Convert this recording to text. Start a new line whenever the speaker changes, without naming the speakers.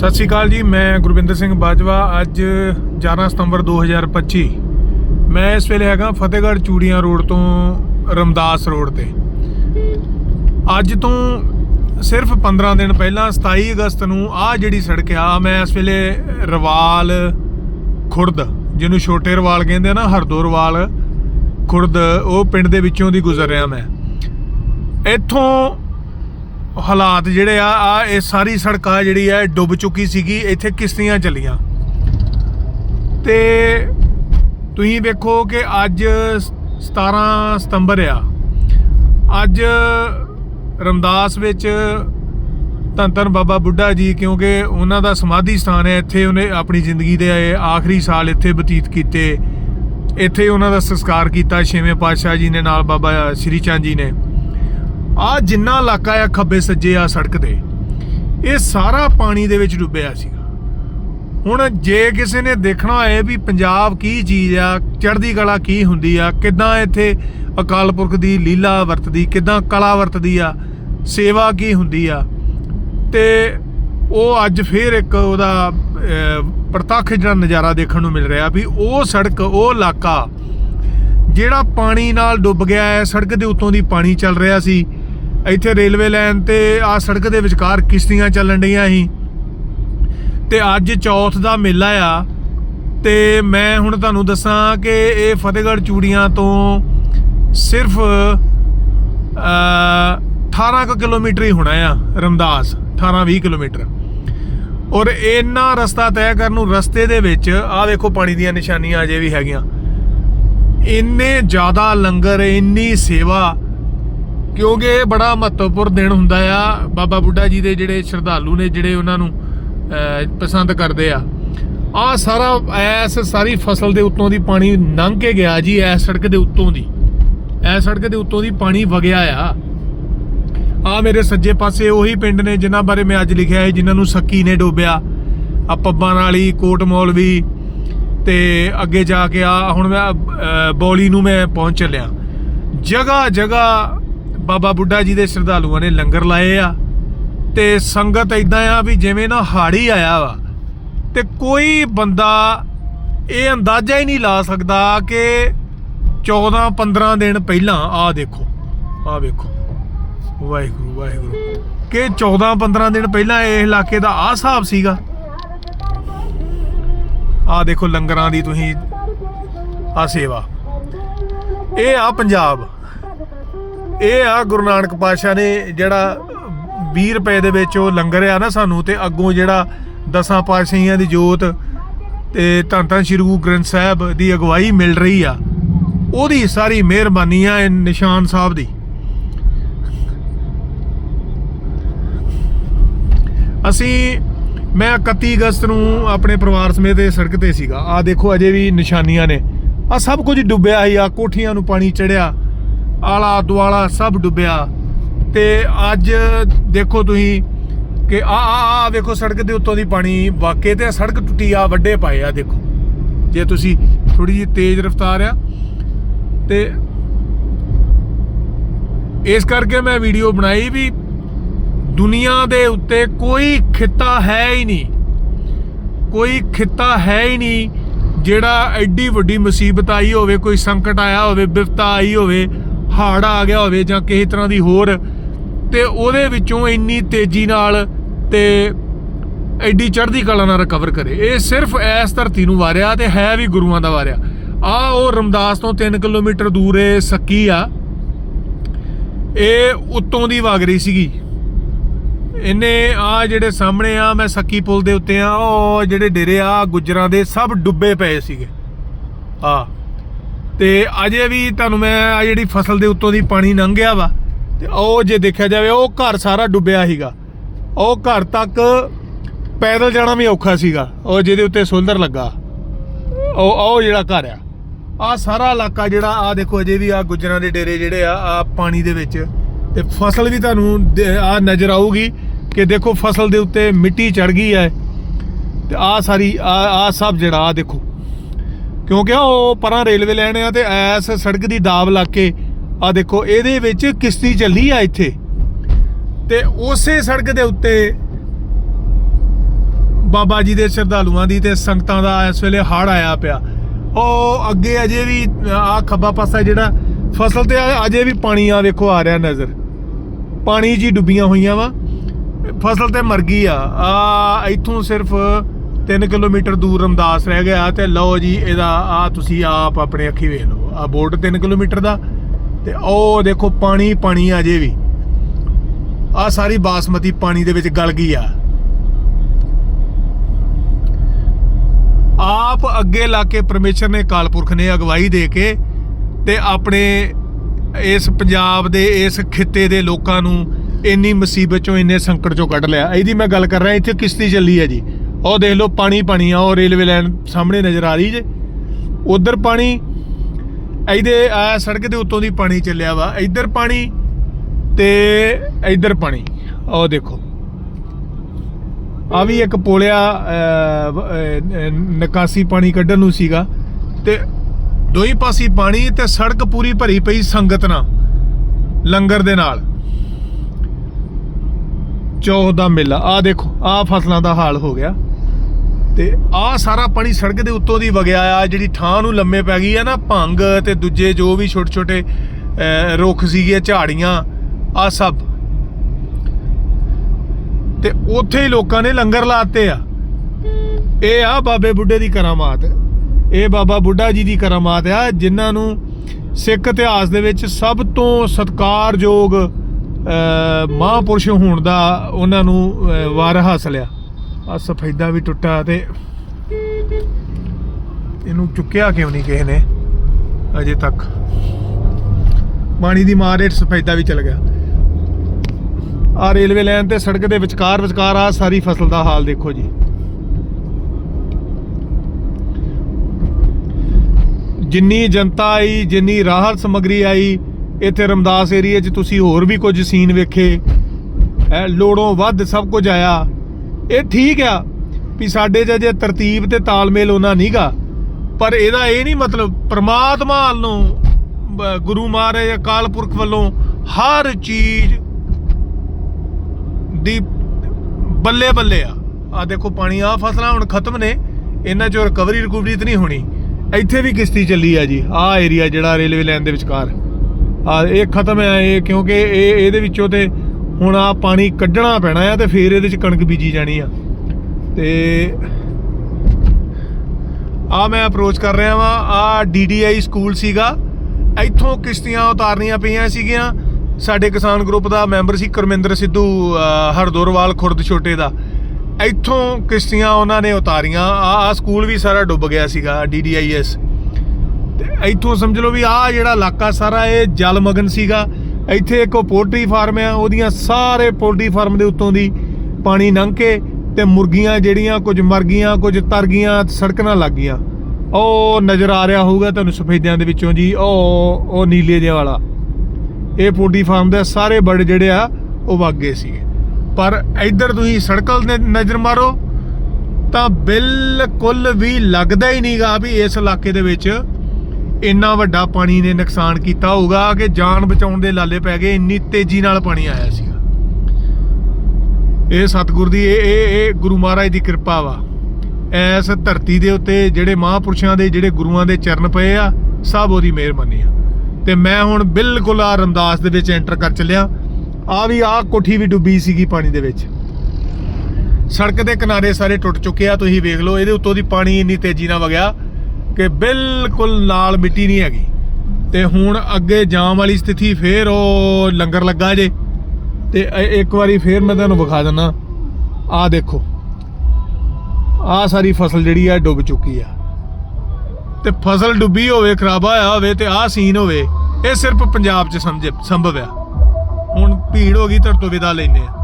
ਸਤਿ ਸ਼੍ਰੀ ਅਕਾਲ ਜੀ, ਮੈਂ ਗੁਰਵਿੰਦਰ ਸਿੰਘ ਬਾਜਵਾ, ਅੱਜ 11 ਸਤੰਬਰ 2025 ਮੈਂ ਇਸ ਵੇਲੇ ਹੈਗਾ ਫਤਿਹਗੜ੍ਹ ਚੂੜੀਆਂ ਰੋਡ ਤੋਂ ਰਮਦਾਸ ਰੋਡ ਤੇ। ਅੱਜ ਤੋਂ ਸਿਰਫ 15 ਦਿਨ ਪਹਿਲਾਂ 27 ਅਗਸਤ ਨੂੰ ਆਹ ਜਿਹੜੀ ਸੜਕ ਆ, ਮੈਂ ਇਸ ਵੇਲੇ ਰਵਾਲ ਖੁਰਦ, ਜਿਹਨੂੰ ਛੋਟੇ ਰਵਾਲ ਕਹਿੰਦੇ ਆ ਨਾ ਹਰਦੋ ਰਵਾਲ ਖੁਰਦ, ਉਹ ਪਿੰਡ ਦੇ ਵਿੱਚੋਂ ਦੀ ਗੁਜ਼ਰ ਰਿਹਾ ਮੈਂ। ਇੱਥੋਂ ਹਾਲਾਤ ਜਿਹੜੇ ਆ ਆ ਇਹ ਸਾਰੀ ਸੜਕ ਜਿਹੜੀ ਹੈ ਡੁੱਬ ਚੁੱਕੀ ਸੀਗੀ, ਇੱਥੇ ਕਿਸ਼ਤੀਆਂ ਚੱਲੀਆਂ। ਤੇ ਤੁਸੀਂ ਵੇਖੋ ਕਿ ਅੱਜ 17 ਸਤੰਬਰ ਆ। ਅੱਜ ਰਮਦਾਸ ਵਿੱਚ ਧੰਨ ਧੰਨ ਬਾਬਾ ਬੁੱਢਾ ਜੀ, ਕਿਉਂਕਿ ਉਹਨਾਂ ਦਾ ਸਮਾਧੀ ਸਥਾਨ ਹੈ, ਇੱਥੇ ਉਹਨੇ ਆਪਣੀ ਜ਼ਿੰਦਗੀ ਦੇ ਇਹ ਆਖਰੀ ਸਾਲ ਇੱਥੇ ਬਤੀਤ ਕੀਤੇ। ਇੱਥੇ ਉਹਨਾਂ ਦਾ ਸੰਸਕਾਰ ਕੀਤਾ, ਛੇਵੇਂ ਪਾਤਸ਼ਾਹ ਜੀ ਨੇ, ਨਾਲ ਬਾਬਾ ਸ਼੍ਰੀ ਚੰਦ ਜੀ ਨੇ। ਆ ਜਿੰਨਾ ਇਲਾਕਾ ਆ ਖੱਬੇ ਸੱਜੇ ਆ ਸੜਕ ਦੇ, ਇਹ ਸਾਰਾ ਪਾਣੀ ਦੇ ਵਿੱਚ ਡੁੱਬਿਆ ਸੀਗਾ। ਹੁਣ ਜੇ ਕਿਸੇ ਨੇ ਦੇਖਣਾ ਹੋਏ ਵੀ ਪੰਜਾਬ ਕੀ ਚੀਜ਼ ਆ, ਚੜ੍ਹਦੀ ਕਲਾ ਕੀ ਹੁੰਦੀ ਆ, ਕਿੱਦਾਂ ਇੱਥੇ ਅਕਾਲ ਪੁਰਖ ਦੀ ਲੀਲਾ ਵਰਤਦੀ, ਕਿੱਦਾਂ ਕਲਾ ਵਰਤਦੀ ਆ, ਸੇਵਾ ਕੀ ਹੁੰਦੀ ਆ, ਤੇ ਉਹ ਅੱਜ ਫੇਰ ਇੱਕ ਉਹਦਾ ਪ੍ਰਤੱਖ ਜਿਹੜਾ ਨਜ਼ਾਰਾ ਦੇਖਣ ਨੂੰ ਮਿਲ ਰਿਹਾ ਵੀ ਉਹ ਸੜਕ, ਉਹ ਇਲਾਕਾ ਜਿਹੜਾ ਪਾਣੀ ਨਾਲ ਡੁੱਬ ਗਿਆ ਹੈ, ਸੜਕ ਦੇ ਉੱਤੋਂ ਦੀ ਪਾਣੀ ਚੱਲ ਰਿਹਾ ਸੀ ਇੱਥੇ ਰੇਲਵੇ ਲਾਈਨ ਤੇ ਆ ਸੜਕ ਦੇ ਵਿਚਕਾਰ ਕਿਸ਼ਤੀਆਂ ਚੱਲਣ ਡੀਆਂ ਸੀ। ਤੇ ਅੱਜ ਚੌਥ ਦਾ ਮੇਲਾ ਆ। ਤੇ ਮੈਂ ਹੁਣ ਤੁਹਾਨੂੰ ਦੱਸਾਂ ਕਿ ਇਹ ਫਤਿਹਗੜ੍ਹ ਚੂੜੀਆਂ ਤੋਂ ਸਿਰਫ ਅ 18 ਕੁ ਕਿਲੋਮੀਟਰ ਹੀ ਹੋਣਾ ਆ, ਰਮਦਾਸ 18 20 ਕਿਲੋਮੀਟਰ। ਔਰ ਇੰਨਾ ਰਸਤਾ ਤੈਅ ਕਰਨ ਨੂੰ ਰਸਤੇ ਦੇ ਵਿੱਚ, ਆਹ ਵੇਖੋ ਪਾਣੀ ਦੀਆਂ ਨਿਸ਼ਾਨੀਆਂ ਅਜੇ ਵੀ ਹੈਗੀਆਂ। ਇੰਨੇ ਜ਼ਿਆਦਾ ਲੰਗਰ, ਇੰਨੀ ਸੇਵਾ ਕਿਉਂਕਿ ਇਹ ਬੜਾ ਮਹੱਤਵਪੂਰਨ ਦਿਨ ਹੁੰਦਾ ਆ। ਬਾਬਾ ਬੁੱਢਾ ਜੀ ਦੇ ਜਿਹੜੇ ਸ਼ਰਧਾਲੂ ਨੇ, ਜਿਹੜੇ ਉਹਨਾਂ ਨੂੰ ਪਸੰਦ ਕਰਦੇ ਆ। ਆ ਸਾਰਾ, ਐਸ ਸਾਰੀ ਫਸਲ ਦੇ ਉੱਤੋਂ ਦੀ ਪਾਣੀ ਲੰਘ ਕੇ ਗਿਆ ਜੀ, ਐਸ ਸੜਕ ਦੇ ਉੱਤੋਂ ਦੀ। ਐਸ ਸੜਕ ਦੇ ਉੱਤੋਂ ਦੀ ਪਾਣੀ ਵਗਿਆ ਆ। ਆ ਮੇਰੇ ਸੱਜੇ ਪਾਸੇ ਉਹੀ ਪਿੰਡ ਨੇ, ਜਿਨ੍ਹਾਂ ਬਾਰੇ ਮੈਂ ਅੱਜ ਲਿਖਿਆ ਹੈ, ਜਿਨ੍ਹਾਂ ਨੂੰ ਸੱਕੀ ਨੇ ਡੋਬਿਆ। ਆ ਪੱਬਾਂ ਵਾਲੀ ਕੋਟ ਮੌਲਵੀ ਤੇ ਅੱਗੇ ਜਾ ਕੇ ਆ, ਹੁਣ ਮੈਂ ਬੌਲੀ ਨੂੰ ਮੈਂ ਪਹੁੰਚ ਲਿਆ ਜਗ੍ਹਾ ਜਗ੍ਹਾ ਬਾਬਾ ਬੁੱਢਾ ਜੀ ਦੇ ਸ਼ਰਧਾਲੂਆਂ ਨੇ ਲੰਗਰ ਲਾਏ ਆ ਤੇ ਸੰਗਤ ਇਦਾਂ ਆ ਵੀ ਜਿਵੇਂ ਨਾ ਹਾੜੀ ਆਇਆ ਵਾ ਤੇ ਕੋਈ ਬੰਦਾ ਇਹ ਅੰਦਾਜ਼ਾ ਹੀ ਨਹੀਂ ਲਾ ਸਕਦਾ ਕਿ 14 15 ਦਿਨ ਪਹਿਲਾਂ ਆ ਦੇਖੋ ਆ ਵੇਖੋ। ਵਾਹਿਗੁਰੂ ਵਾਹਿਗੁਰੂ। ਕਿ 14 15 ਦਿਨ ਪਹਿਲਾਂ ਇਹ ਇਲਾਕੇ ਦਾ ਆ ਹਿਸਾਬ ਸੀਗਾ। ਆ ਦੇਖੋ ਲੰਗਰਾਂ ਦੀ ਤੁਸੀਂ ਆ ਸੇਵਾ। ਇਹ ਆ ਪੰਜਾਬ। ਇਹ ਆ ਗੁਰੂ ਨਾਨਕ ਪਾਤਸ਼ਾਹ ਨੇ ਜਿਹੜਾ 20 ਰੁਪਏ ਦੇ ਵਿੱਚ ਉਹ ਲੰਗਰ ਆ ਨਾ ਸਾਨੂੰ ਤੇ ਅੱਗੋਂ ਜਿਹੜਾ ਦਸਾਂ ਪਾਤਸ਼ਾਹੀਆਂ ਦੀ ਜੋਤ ਤੇ ਧੰਨ ਧੰਨ ਸ੍ਰੀ ਗੁਰੂ ਗ੍ਰੰਥ ਸਾਹਿਬ ਦੀ ਅਗਵਾਈ ਮਿਲ ਰਹੀ ਆ, ਉਹਦੀ ਸਾਰੀ ਮਿਹਰਬਾਨੀ ਆ ਨਿਸ਼ਾਨ ਸਾਹਿਬ ਦੀ। ਅਸੀਂ, ਮੈਂ 31 ਅਗਸਤ ਨੂੰ ਆਪਣੇ ਪਰਿਵਾਰ ਸਮੇਤ ਸੜਕ ਤੇ ਸੀਗਾ। ਆ ਦੇਖੋ ਅਜੇ ਵੀ ਨਿਸ਼ਾਨੀਆਂ ਨੇ। ਆ ਸਭ ਕੁਝ ਡੁੱਬਿਆ ਹੀ ਆ ਕੋਠੀਆਂ ਨੂੰ ਪਾਣੀ ਚੜਿਆ। ਆਲਾ ਦੁਆਲਾ ਸਭ ਡੁੱਬਿਆ। ਤੇ ਅੱਜ ਦੇਖੋ ਤੁਸੀਂ ਕਿ ਆ ਆ ਆ ਵੇਖੋ ਸੜਕ ਦੇ ਉੱਤੋਂ ਦੀ ਪਾਣੀ ਵਾਕੇ ਤੇ ਸੜਕ ਟੁੱਟੀ ਆ, ਵੱਡੇ ਪਾਏ ਆ ਦੇਖੋ। ਜੇ ਤੁਸੀਂ ਥੋੜੀ ਜਿਹੀ ਤੇਜ਼ ਰਫ਼ਤਾਰ ਆ, ਤੇ ਇਸ ਕਰਕੇ ਮੈਂ ਵੀਡੀਓ ਬਣਾਈ ਵੀ ਦੁਨੀਆ ਦੇ ਉੱਤੇ ਕੋਈ ਖਿੱਤਾ ਹੈ ਹੀ ਨਹੀਂ। ਕੋਈ ਖਿੱਤਾ ਹੈ ਹੀ ਨਹੀਂ ਜਿਹੜਾ ਐਡੀ ਵੱਡੀ ਮੁਸੀਬਤ ਆਈ ਹੋਵੇ, ਕੋਈ ਸੰਕਟ ਆਇਆ ਹੋਵੇ ਵਿਪਤਾ ਆਈ ਹੋਵੇ ਹਾੜ ਆ ਗਿਆ ਹੋਵੇ ਜਾਂ ਕਿਸੇ ਤਰ੍ਹਾਂ ਦੀ ਹੋਰ, ਤੇ ਉਹਦੇ ਵਿੱਚੋਂ ਇੰਨੀ ਤੇਜ਼ੀ ਨਾਲ ਤੇ ਐਡੀ ਚੜ੍ਹਦੀ ਕਲਾ ਨਾਲ ਰਿਕਵਰ ਕਰੇ। ਇਹ ਸਿਰਫ ਇਸ ਧਰਤੀ ਨੂੰ ਵਾਰਿਆ ਤੇ ਹੈ ਵੀ ਗੁਰੂਆਂ ਦਾ ਵਾਰਿਆ। ਆ ਉਹ ਰਮਦਾਸ ਤੋਂ 3 ਕਿਲੋਮੀਟਰ ਦੂਰ ਇਹ ਸੱਕੀ ਆ। ਇਹ ਉੱਤੋਂ ਦੀ ਵਗ ਰਹੀ ਸੀਗੀ। ਇਹਨੇ ਆ ਜਿਹੜੇ ਸਾਹਮਣੇ ਆ, ਮੈਂ ਸੱਕੀ ਪੁਲ ਦੇ ਉੱਤੇ ਆ, ਉਹ ਜਿਹੜੇ ਡੇਰੇ ਆ ਗੁੱਜਰਾਂ ਦੇ ਸਭ ਡੁੱਬੇ ਪਏ ਸੀਗੇ। ਆ। ਤੇ ਅਜੇ ਵੀ ਤੁਹਾਨੂੰ ਮੈਂ ਆ ਜਿਹੜੀ ਫਸਲ ਦੇ ਉੱਤੋਂ ਦੀ ਪਾਣੀ ਲੰਘ ਗਿਆ ਵਾ ਤੇ ਉਹ ਜੇ ਦੇਖਿਆ ਜਾਵੇ, ਉਹ ਘਰ ਸਾਰਾ ਡੁੱਬਿਆ ਸੀਗਾ। ਉਹ ਘਰ ਤੱਕ ਪੈਦਲ ਜਾਣਾ ਵੀ ਔਖਾ ਸੀਗਾ। ਉਹ ਜਿਹਦੇ ਉੱਤੇ ਸੋਲਰ ਲੱਗਾ। ਉਹ ਉਹ ਜਿਹੜਾ ਘਰ ਆ। ਆ ਸਾਰਾ ਇਲਾਕਾ ਜਿਹੜਾ ਆ ਦੇਖੋ ਅਜੇ ਵੀ ਆ ਗੁੱਜਰਾਂ ਦੇ ਡੇਰੇ ਜਿਹੜੇ ਆ ਆ ਪਾਣੀ ਦੇ ਵਿੱਚ। ਤੇ ਫਸਲ ਵੀ ਤੁਹਾਨੂੰ ਆ ਨਜ਼ਰ ਆਊਗੀ ਕਿ ਦੇਖੋ ਫਸਲ ਦੇ ਉੱਤੇ ਮਿੱਟੀ ਚੜ ਗਈ ਹੈ। ਤੇ ਆ ਸਾਰੀ ਆ ਆ ਸਭ ਜਿਹੜਾ ਆ ਦੇਖੋ। ਕਿਉਂਕਿ ਉਹ ਪਰਾਂ ਰੇਲਵੇ ਲਾਈਨ ਆ ਤੇ ਐਸ ਸੜਕ ਦੀ ਦਾਬ ਲੱਗ ਕੇ, ਆ ਦੇਖੋ, ਇਹਦੇ ਵਿੱਚ ਕਿਸ਼ਤੀ ਚੱਲੀ ਆ ਇੱਥੇ। ਤੇ ਉਸੇ ਸੜਕ ਦੇ ਉੱਤੇ ਬਾਬਾ ਜੀ ਦੇ ਸ਼ਰਧਾਲੂਆਂ ਦੀ ਤੇ ਸੰਗਤਾਂ ਦਾ ਇਸ ਵੇਲੇ ਹੜ ਆਇਆ ਪਿਆ। ਉਹ ਅੱਗੇ ਅਜੇ ਵੀ ਆ ਖੱਬਾ ਪਾਸਾ ਜਿਹੜਾ ਫਸਲ ਤੇ ਅਜੇ ਵੀ ਪਾਣੀ ਆ, ਵੇਖੋ, ਆ ਰਿਹਾ ਨਜ਼ਰ। ਪਾਣੀ ਜੀ ਡੁੱਬੀਆਂ ਹੋਈਆਂ ਵਾ। ਫਸਲ ਤੇ ਮਰ ਗਈ ਆ। ਆ, ਇੱਥੋਂ ਸਿਰਫ 3 ਕਿਲੋਮੀਟਰ ਦੂਰ ਰਮਦਾਸ ਰਹਿ ਗਿਆ ਤੇ ਲਓ ਜੀ ਇਹਦਾ ਆ ਤੁਸੀਂ ਆਪ ਆਪਣੇ ਅੱਖੀ ਵੇਖ ਲਓ। ਆ ਬੋਰਡ 3 ਕਿਲੋਮੀਟਰ ਦਾ ਤੇ ਉਹ ਦੇਖੋ ਪਾਣੀ ਪਾਣੀ ਅਜੇ ਵੀ। ਆ ਸਾਰੀ ਬਾਸਮਤੀ ਪਾਣੀ ਦੇ ਵਿੱਚ ਗਲ ਗਈ ਆ। ਆਪ ਅੱਗੇ ਲਾ ਕੇ ਪਰਮੇਸ਼ਰ ਨੇ ਕਾਲਪੁਰਖ ਨੇ ਅਗਵਾਈ ਦੇ ਕੇ ਤੇ ਆਪਣੇ ਇਸ ਪੰਜਾਬ ਦੇ, ਇਸ ਖਿੱਤੇ ਦੇ ਲੋਕਾਂ ਨੂੰ ਇੰਨੀ ਮੁਸੀਬਤ ਚੋਂ, ਇੰਨੇ ਸੰਕਟ ਚੋਂ ਕੱਢ ਲਿਆ। ਇਹਦੀ ਮੈਂ ਗੱਲ ਕਰ ਰਿਹਾ, ਇੱਥੇ ਕਿਸ਼ਤੀ ਚੱਲੀ ਹੈ ਜੀ। ਉਹ ਦੇਖ ਲਓ, ਪਾਣੀ ਪਾਣੀ ਆ, ਉਹ ਰੇਲਵੇ ਲਾਈਨ ਸਾਹਮਣੇ ਨਜ਼ਰ ਆ ਰਹੀ ਜੇ। ਉਧਰ ਪਾਣੀ ਇਹਦੇ ਆ ਸੜਕ ਦੇ ਉੱਤੋਂ ਦੀ ਪਾਣੀ ਚੱਲਿਆ ਵਾ। ਇੱਧਰ ਪਾਣੀ ਤੇ ਇੱਧਰ ਪਾਣੀ। ਉਹ ਦੇਖੋ। ਆ ਵੀ ਇੱਕ ਪੋਲਿਆ ਨਿਕਾਸੀ ਪਾਣੀ ਕੱਢਣ ਨੂੰ ਸੀਗਾ। ਤੇ ਦੋਈ ਪਾਸੀ ਪਾਣੀ ਤੇ ਸੜਕ ਪੂਰੀ ਭਰੀ ਪਈ ਸੰਗਤ ਨਾਲ, ਲੰਗਰ ਦੇ ਨਾਲ। ਚੌਹ ਦਾ ਮੇਲਾ। ਆ ਦੇਖੋ ਆ ਫਸਲਾਂ ਦਾ ਹਾਲ ਹੋ ਗਿਆ। ਤੇ ਆ ਸਾਰਾ ਪਾਣੀ ਸੜਕ ਦੇ ਉੱਤੋਂ ਦੀ ਵਗਿਆ ਆ, ਜਿਹੜੀ ਥਾਂ ਨੂੰ ਲੰਮੇ ਪੈ ਗਈ ਆ ਨਾ, ਭੰਗ ਤੇ ਦੂਜੇ ਜੋ ਵੀ ਛੋਟੇ ਛੋਟੇ ਰੁੱਖ ਸੀਗੇ, ਝਾੜੀਆਂ, ਆ ਸਭ। ਤੇ ਉੱਥੇ ਹੀ ਲੋਕਾਂ ਨੇ ਲੰਗਰ ਲਾਤੇ ਆ। ਇਹ ਆ ਬਾਬੇ ਬੁੱਢੇ ਦੀ ਕਰਾਮਾਤ। ਇਹ ਬਾਬਾ ਬੁੱਢਾ ਜੀ ਦੀ ਕਰਾਮਾਤ ਆ, ਜਿਨ੍ਹਾਂ ਨੂੰ ਸਿੱਖ ਇਤਿਹਾਸ ਦੇ ਵਿੱਚ ਸਭ ਤੋਂ ਸਤਿਕਾਰਯੋਗ ਮਹਾਂਪੁਰਸ਼ ਹੋਣ ਦਾ ਉਹਨਾਂ ਨੂੰ ਵਾਰ ਹਾਸਲ ਆ। ਆ ਸਫੈਦਾ ਵੀ ਟੁੱਟਾ ਤੇ ਇਹਨੂੰ ਚੁੱਕਿਆ ਕਿਉਂ ਨਹੀਂ ਕਿਸੇ ਨੇ ਅਜੇ ਤੱਕ? ਪਾਣੀ ਦੀ ਮਾਰ ਹੇਠ ਸਫੈਦਾ ਵੀ ਚਲ ਗਿਆ। ਆ ਰੇਲਵੇ ਲਾਈਨ ਤੇ ਸੜਕ ਦੇ ਵਿਚਕਾਰ ਵਿਚਕਾਰ ਆ ਸਾਰੀ ਫਸਲ ਦਾ ਹਾਲ ਦੇਖੋ ਜੀ। ਜਿੰਨੀ ਜਨਤਾ ਆਈ, ਜਿੰਨੀ ਰਾਹਤ ਸਮਗਰੀ ਆਈ, ਇੱਥੇ ਰਮਦਾਸ ਏਰੀਆ 'ਚ ਤੁਸੀਂ ਹੋਰ ਵੀ ਕੁਝ ਸੀਨ ਵੇਖੇ। ਲੋੜੋਂ ਵੱਧ ਸਭ ਕੁਝ ਆਇਆ। ਇਹ ਠੀਕ ਆ ਵੀ ਸਾਡੇ 'ਚ ਜੇ ਤਰਤੀਬ ਤੇ ਤਾਲਮੇਲ ਉਹਨਾਂ ਨਹੀਂਗਾ ਪਰ ਇਹਦਾ ਇਹ ਨਹੀਂ ਮਤਲਬ ਪ੍ਰਮਾਤਮਾ ਵੱਲੋਂ ਗੁਰੂ ਮਹਾਰਾਜ ਅਕਾਲ ਪੁਰਖ ਵੱਲੋਂ ਹਰ ਚੀਜ਼ ਦੀ ਬੱਲੇ ਬੱਲੇ ਆ। ਆ ਦੇਖੋ, ਪਾਣੀ ਆ ਫਸਲਾਂ ਹੁਣ ਖਤਮ ਨੇ, ਇਹਨਾਂ ਚੋਂ ਰਿਕਵਰੀ ਰਿਕਵਰੀ ਤਾਂ ਨਹੀਂ ਹੋਣੀ। ਇੱਥੇ ਵੀ ਕਿਸ਼ਤੀ ਚੱਲੀ ਆ ਜੀ ਆ ਏਰੀਆ ਜਿਹੜਾ ਰੇਲਵੇ ਲਾਈਨ ਦੇ ਵਿਚਕਾਰ। ਆ ਇਹ ਖਤਮ ਆ, ਇਹ ਕਿਉਂਕਿ ਇਹ ਇਹਦੇ ਵਿੱਚੋਂ ਤੇ ਹੁਣ ਆ ਪਾਣੀ ਕੱਢਣਾ ਪੈਣਾ ਆ ਤੇ ਫੇਰ ਇਹਦੇ ਚ ਕਣਕ ਬੀਜੀ ਜਾਣੀ ਆ। ਤੇ ਆ ਮੈਂ ਅਪਰੋਚ ਕਰ ਰਿਹਾ ਵਾਂ ਆ ਡੀਡੀਆਈ ਸਕੂਲ ਸੀਗਾ। ਇੱਥੋਂ ਕਿਸ਼ਤੀਆਂ ਉਤਾਰਨੀਆਂ ਪਈਆਂ ਸੀਗੀਆਂ। ਸਾਡੇ ਕਿਸਾਨ ਗਰੁੱਪ ਦਾ ਮੈਂਬਰ ਸੀ ਕਰਮਿੰਦਰ ਸਿੱਧੂ ਹਰਦੋਰਵਾਲ ਖੁਰਦ ਛੋਟੇ ਦਾ। ਇੱਥੋਂ ਕਿਸ਼ਤੀਆਂ ਉਹਨਾਂ ਨੇ ਉਤਾਰੀਆਂ। ਆ ਆ ਸਕੂਲ ਵੀ ਸਾਰਾ ਡੁੱਬ ਗਿਆ ਸੀਗਾ ਡੀਡੀਆਈਐਸ ਤੇ ਇੱਥੋਂ ਸਮਝ ਲਓ ਵੀ ਆ ਜਿਹੜਾ ਇਲਾਕਾ ਸਾਰਾ ਇਹ ਜਲਮਗਨ ਸੀਗਾ। ਇੱਥੇ ਇੱਕ ਪੋਲਟਰੀ ਫਾਰਮ ਆ, ਉਹਦੀਆਂ ਸਾਰੇ ਪੋਲਟਰੀ ਫਾਰਮ ਦੇ ਉੱਤੋਂ ਦੀ ਪਾਣੀ ਲੰਘ ਕੇ ਤੇ ਮੁਰਗੀਆਂ ਜਿਹੜੀਆਂ ਕੁਝ ਮਰ ਗਈਆਂ, ਕੁਝ ਤਰ ਗਈਆਂ, ਸੜਕ ਨਾਲ ਲੱਗ ਗਈਆਂ। ਉਹ ਨਜ਼ਰ ਆ ਰਿਹਾ ਹੋਊਗਾ ਤੁਹਾਨੂੰ ਸਫੇਦਿਆਂ ਦੇ ਵਿੱਚੋਂ ਜੀ, ਉਹ ਉਹ ਨੀਲੇ ਜਿਹਾ ਵਾਲਾ। ਇਹ ਪੋਲਟਰੀ ਫਾਰਮ ਦੇ ਸਾਰੇ ਬਰਡ ਜਿਹੜੇ ਆ, ਉਹ ਵਗ ਗਏ ਸੀਗੇ। ਪਰ ਇੱਧਰ ਤੁਸੀਂ ਸੜਕਾਂ ਤੇ ਨਜ਼ਰ ਮਾਰੋ, ਤਾਂ ਬਿਲਕੁਲ ਵੀ ਲੱਗਦਾ ਹੀ ਨਹੀਂਗਾ ਵੀ ਇਸ ਇਲਾਕੇ ਦੇ ਵਿੱਚ ਇੰਨਾ ਵੱਡਾ ਪਾਣੀ ਨੇ ਨੁਕਸਾਨ ਕੀਤਾ ਹੋਊਗਾ ਕਿ ਜਾਨ ਬਚਾਉਣ ਦੇ ਲਾਲੇ ਪੈ ਗਏ, ਇੰਨੀ ਤੇਜ਼ੀ ਨਾਲ ਪਾਣੀ ਆਇਆ ਸੀਗਾ। ਇਹ ਸਤਿਗੁਰ ਦੀ, ਇਹ ਇਹ ਇਹ ਗੁਰੂ ਮਹਾਰਾਜ ਦੀ ਕਿਰਪਾ ਵਾ। ਐਸ ਧਰਤੀ ਦੇ ਉੱਤੇ ਜਿਹੜੇ ਮਹਾਪੁਰਸ਼ਾਂ ਦੇ, ਜਿਹੜੇ ਗੁਰੂਆਂ ਦੇ ਚਰਨ ਪਏ ਆ, ਸਭ ਉਹਦੀ ਮਿਹਰਬਾਨੀ ਆ। ਤੇ ਮੈਂ ਹੁਣ ਬਿਲਕੁਲ ਆ ਰਮਦਾਸ ਦੇ ਵਿੱਚ ਐਂਟਰ ਕਰ ਚੱਲਿਆ। ਆ ਵੀ ਆ ਕੋਠੀ ਵੀ ਡੁੱਬੀ ਸੀਗੀ ਪਾਣੀ ਦੇ ਵਿੱਚ। ਸੜਕ ਦੇ ਕਿਨਾਰੇ ਸਾਰੇ ਟੁੱਟ ਚੁੱਕੇ ਆ, ਤੁਸੀਂ ਵੇਖ ਲਓ, ਇਹਦੇ ਉੱਤੋਂ ਦੀ ਪਾਣੀ ਇੰਨੀ ਤੇਜ਼ੀ ਨਾਲ ਵਗਿਆ। ਕਿ ਬਿਲਕੁਲ ਨਾਲ ਮਿੱਟੀ ਨਹੀਂ ਹੈਗੀ। ਤੇ ਹੁਣ ਅੱਗੇ ਜਾਮ ਵਾਲੀ ਸਥਿਤੀ ਫੇਰ ਉਹ ਲੰਗਰ ਲੱਗਾ ਜੇ। ਤੇ ਇੱਕ ਵਾਰੀ ਫੇਰ ਮੈਂ ਤੁਹਾਨੂੰ ਵਿਖਾ ਦਿੰਨਾ। ਆ ਦੇਖੋ। ਆ ਸਾਰੀ ਫਸਲ ਜਿਹੜੀ ਆ, ਡੁੱਬ ਚੁੱਕੀ ਆ। ਤੇ ਫਸਲ ਡੁੱਬੀ ਹੋਵੇ, ਖਰਾਬਾ ਹੋਇਆ ਹੋਵੇ ਤੇ ਆਹ ਸੀਨ ਹੋਵੇ, ਇਹ ਸਿਰਫ ਪੰਜਾਬ 'ਚ ਸਮਝ ਸੰਭਵ ਆ। ਹੁਣ ਭੀੜ ਹੋ ਗਈ, ਤੁਹਾਡੇ ਤੋਂ ਵਿਦਾ ਲੈਨੇ ਆ।